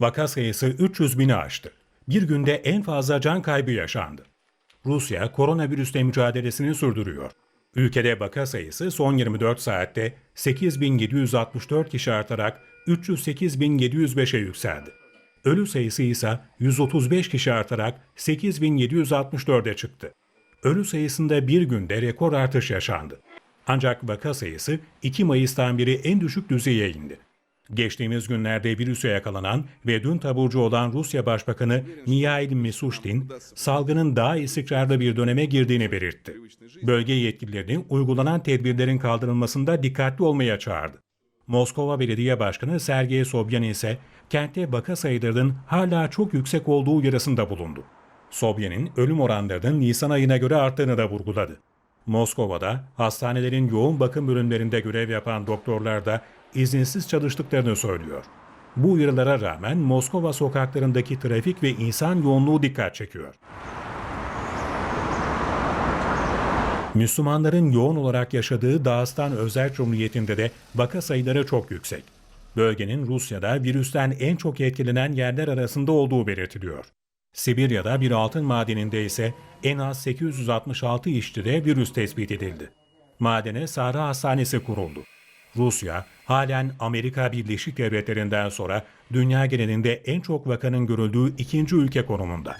Vaka sayısı 300 bini aştı. Bir günde en fazla can kaybı yaşandı. Rusya koronavirüsle mücadelesini sürdürüyor. Ülkede vaka sayısı son 24 saatte 8764 kişi artarak 308.705'e yükseldi. Ölü sayısı ise 135 kişi artarak 8764'e çıktı. Ölü sayısında bir günde rekor artış yaşandı. Ancak vaka sayısı 2 Mayıs'tan beri en düşük düzeye indi. Geçtiğimiz günlerde virüse yakalanan ve dün taburcu olan Rusya Başbakanı Mihail Mishustin, salgının daha istikrarlı bir döneme girdiğini belirtti. Bölge yetkililerini uygulanan tedbirlerin kaldırılmasında dikkatli olmaya çağırdı. Moskova Belediye Başkanı Sergey Sobyanin ise kentte vaka sayılarının hala çok yüksek olduğu uyarısında bulundu. Sobyanin ölüm oranlarının Nisan ayına göre arttığını da vurguladı. Moskova'da hastanelerin yoğun bakım bölümlerinde görev yapan doktorlar da izinsiz çalıştıklarını söylüyor. Bu uyarılara rağmen Moskova sokaklarındaki trafik ve insan yoğunluğu dikkat çekiyor. Müslümanların yoğun olarak yaşadığı Dağıstan Özel Cumhuriyeti'nde de vaka sayıları çok yüksek. Bölgenin Rusya'da virüsten en çok etkilenen yerler arasında olduğu belirtiliyor. Sibirya'da bir altın madeninde ise en az 866 işçide virüs tespit edildi. Madene Sahra Hastanesi kuruldu. Rusya, halen Amerika Birleşik Devletleri'nden sonra dünya genelinde en çok vakanın görüldüğü ikinci ülke konumunda.